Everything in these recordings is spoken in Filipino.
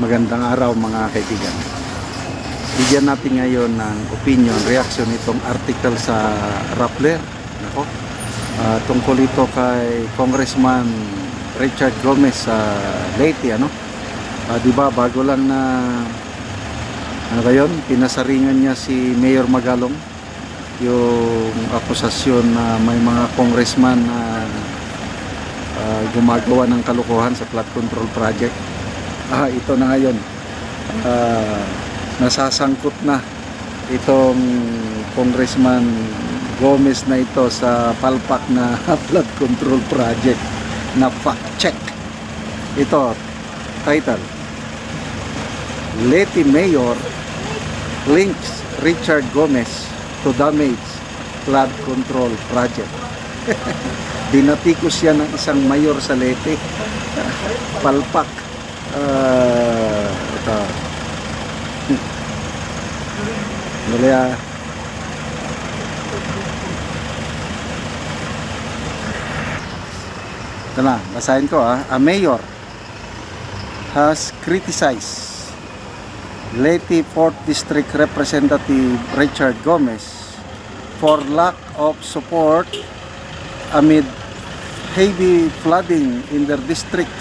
Magandang araw mga kaibigan. Bigyan natin ngayon ng opinion, reaction itong article sa Rappler. Nako. ah, tungkol ito kay Congressman Richard Gomez sa Leyte, ano? Ah, 'Di ba bago lang na ano ba yun? Pinasaringan niya si Mayor Magalong yung akusasyon na may mga congressman na ah, gumagawa ng kalukuhan sa flood control project. Ah, ito na ngayon. Ah, nasasangkot na itong congressman Gomez na ito sa palpak na flood control project na fact check. Ito, title. Leti Mayor links Richard Gomez to damage flood control project. Dinatikos yan ng isang mayor sa Leyte. Palpak. Ah, ito. Dali ah. Ito na, basahin ko ah. A mayor has criticized Leyte 4th District Representative Richard Gomez for lack of support amid heavy flooding in their district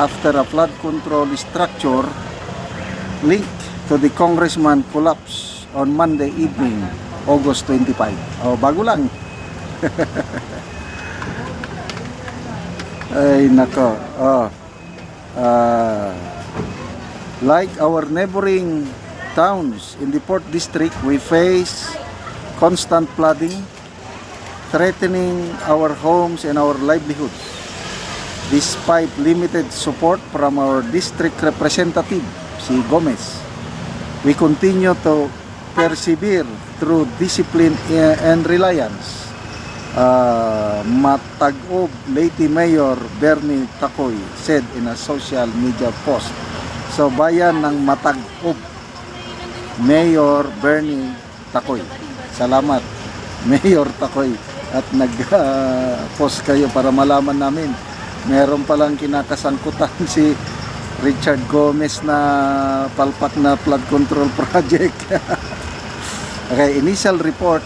after a flood control structure linked to the congressman collapse on Monday evening, August 25. Oh, bago lang. Ay, nako. Oh. Ah, like our neighboring towns in the Port District, we face constant flooding, threatening our homes and our livelihoods. Despite limited support from our district representative, si Gomez, we continue to persevere through discipline and reliance. Uh, Matag-ob Leyte Mayor Bernie Takoy said in a social media post. So bayan ng Matag-ob Mayor Bernie Takoy. Salamat Mayor Takoy at nag-post kayo para malaman namin. Meron palang kinakasangkutan si Richard Gomez na palpak na flood control project. okay, initial report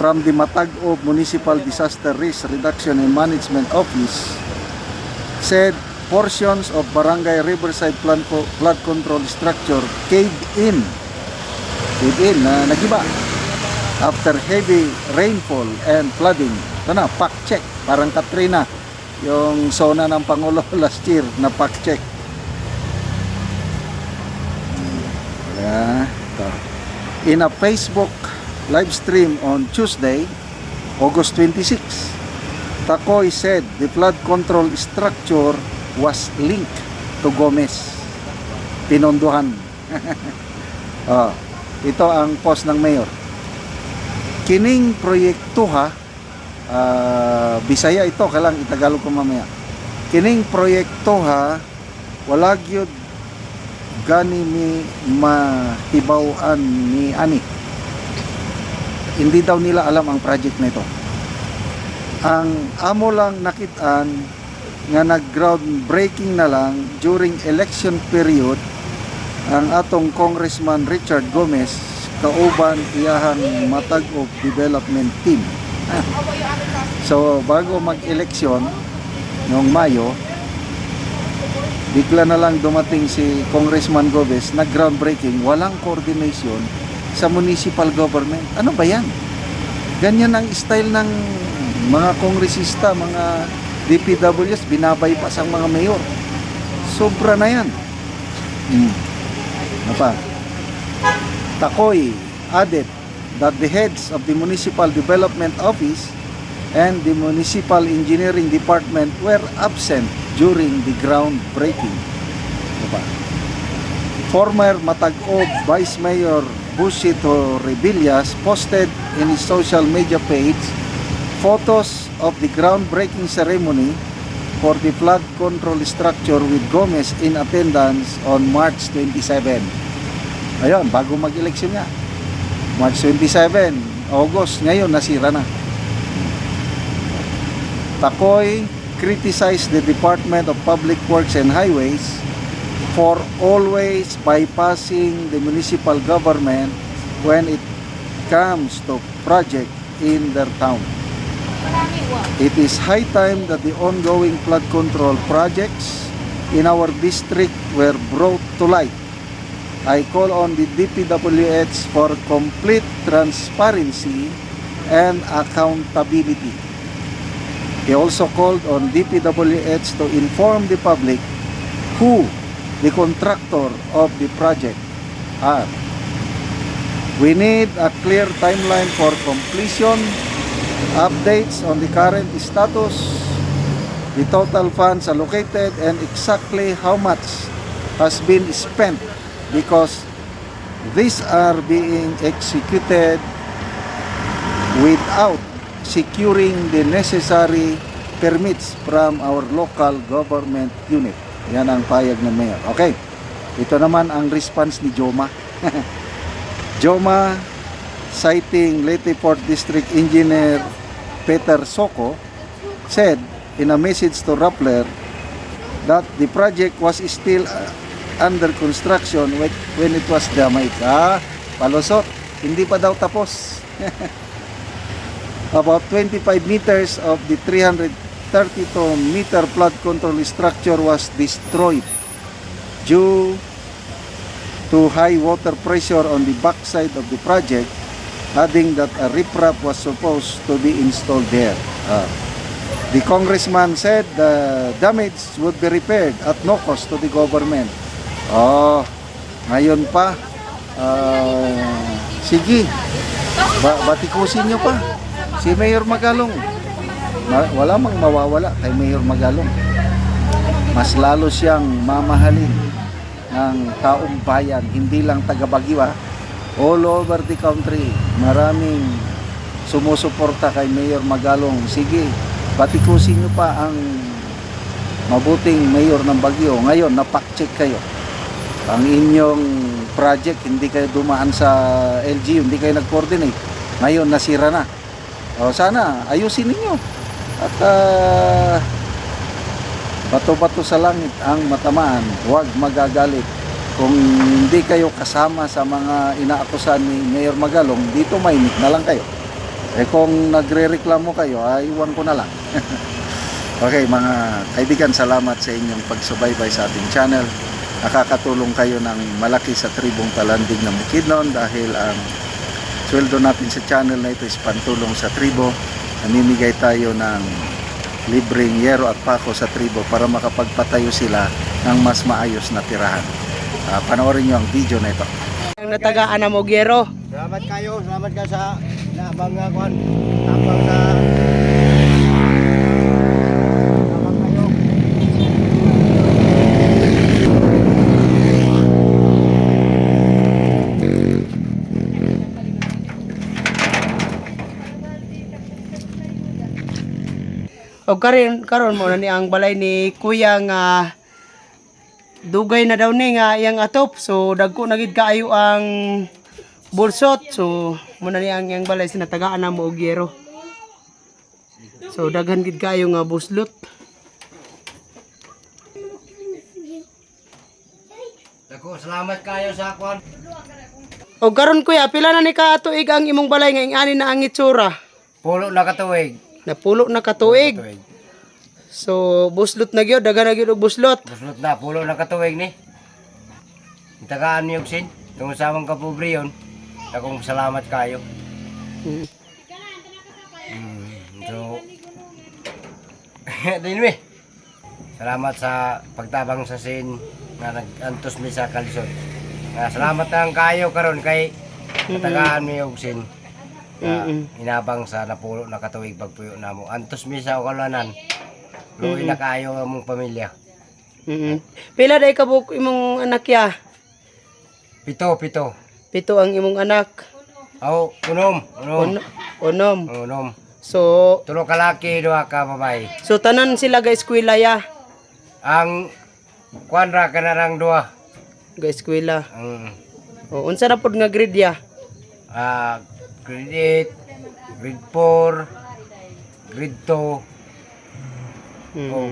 from the Matag-o Municipal Disaster Risk Reduction and Management Office said portions of Barangay Riverside flood, co- flood control structure caved in. Caved in, na nagiba. After heavy rainfall and flooding. Ito na, fact check. Parang Katrina. Yung zona ng Pangulo last year na fact check. Yeah, ito. In a Facebook live stream on Tuesday, August 26, Takoy said the flood control structure was linked to Gomez. Pinondohan. oh, ito ang post ng mayor. Kining proyekto ha, ah, Bisaya ito, kalang itagalog ko mamaya. Kining proyekto ha, wala gyud gani mi mahibawan ni ani hindi daw nila alam ang project na ito. Ang amo lang nakitaan nga nag groundbreaking na lang during election period ang atong Congressman Richard Gomez kauban iyahang matag of development team. so bago mag-eleksyon noong Mayo, bigla na lang dumating si Congressman Gomez nag groundbreaking, walang coordination sa municipal government. Ano ba yan? Ganyan ang style ng mga kongresista, mga DPWs, binabypass ang mga mayor. Sobra na yan. Hmm. Ano pa? Takoy added that the heads of the Municipal Development Office and the Municipal Engineering Department were absent during the groundbreaking. Pa? Former Matag-o Vice Mayor Busito Rebillas posted in his social media page photos of the groundbreaking ceremony for the flood control structure with Gomez in attendance on March 27. Ayun, bago mag-eleksyon nga. March 27, August, ngayon nasira na. Takoy criticized the Department of Public Works and Highways for always bypassing the municipal government when it comes to project in their town. It is high time that the ongoing flood control projects in our district were brought to light. I call on the DPWH for complete transparency and accountability. He also called on DPWH to inform the public who the contractor of the project are. We need a clear timeline for completion, updates on the current status, the total funds allocated, and exactly how much has been spent because these are being executed without securing the necessary permits from our local government unit. Yan ang payag ng mayor. Okay. Ito naman ang response ni Joma. Joma citing Leyte Port District Engineer Peter Soko said in a message to Rappler that the project was still uh, under construction when, it was damaged. Ah, palusot. Hindi pa daw tapos. About 25 meters of the 332 meter flood control structure was destroyed due to high water pressure on the backside of the project, adding that a riprap was supposed to be installed there. Ah. the congressman said the damage would be repaired at no cost to the government. Oh, ngayon pa. Ah, sige, ba batikusin nyo pa. Si Mayor Magalong. Ma- wala mang mawawala kay Mayor Magalong. Mas lalo siyang mamahalin ng taong bayan, hindi lang taga Baguio. All over the country, maraming sumusuporta kay Mayor Magalong. Sige, batikusin nyo pa ang mabuting mayor ng Baguio. Ngayon, napak-check kayo. Ang inyong project, hindi kayo dumaan sa LGU, hindi kayo nag-coordinate. Ngayon, nasira na. O sana, ayusin ninyo. At ah, bato-bato sa langit ang matamaan, huwag magagalit. Kung hindi kayo kasama sa mga inaakusan ni Mayor Magalong, dito mainit na lang kayo. Eh kung nagre-reklamo kayo, ay iwan ko na lang. okay, mga kaibigan, salamat sa inyong pagsubaybay sa ating channel. Nakakatulong kayo ng malaki sa tribong talandig ng Bukidnon dahil ang sweldo natin sa channel na ito is pantulong sa tribo. Namimigay tayo ng libreng yero at pako sa tribo para makapagpatayo sila ng mas maayos na tirahan. Ah, panoorin nyo ang video na ito. Ang natagaan na Mogyero. Salamat kayo, salamat ka sa nabang nga kwan. Tapang sa O karon karon mo na ni ang balay ni Kuya nga dugay na daw ni nga iyang atop. So dagko na gid kaayo ang bulsot. So mo na ni ang iyang balay sinatagaan na mo og yero. So daghan gid kaayo nga buslot. Dako, salamat kayo sa kwan. O karon kuya pila na ni kaatuig ang imong balay nga ingani na ang itsura. Pulo na katuig. Napulo na katuig. Katuig. So buslot na gyud daghan na gyud og buslot. Buslot na, pulo na katuig ni. Tagaan niyo sin. Tungo sa among kapobre yun. Dakong salamat kayo. Mm. Mm, so, din mi. Salamat sa pagtabang sa sin nga nag-antos mi sa kalisod. Nga salamat lang kayo karon kay tagaan mi og sin. Nga Mm-mm. inabang sa napulo na katuig pagpuyo namo. Antos mi sa ukalanan. Luoy na kayo among pamilya. Mm. Pila day kabuk imong anak ya? Pito, pito. Pito ang imong anak. Aw, unom, unom. On, onom. Unom. So, Tulo ka laki, duha ka babae. so tanan sila ga eskwela ya. Ang kwadra ka na rang duha. Ga eskwela. Ang O unsa na pod nga grade ya? ah, grade 8, grade 4, grade 2, Mm. oh,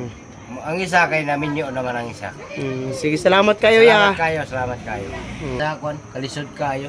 Ang isa kay namin yun naman ang isa. Mm, sige, salamat kayo ya. Salamat kayo, salamat kayo. Kwan, kalisod kayo.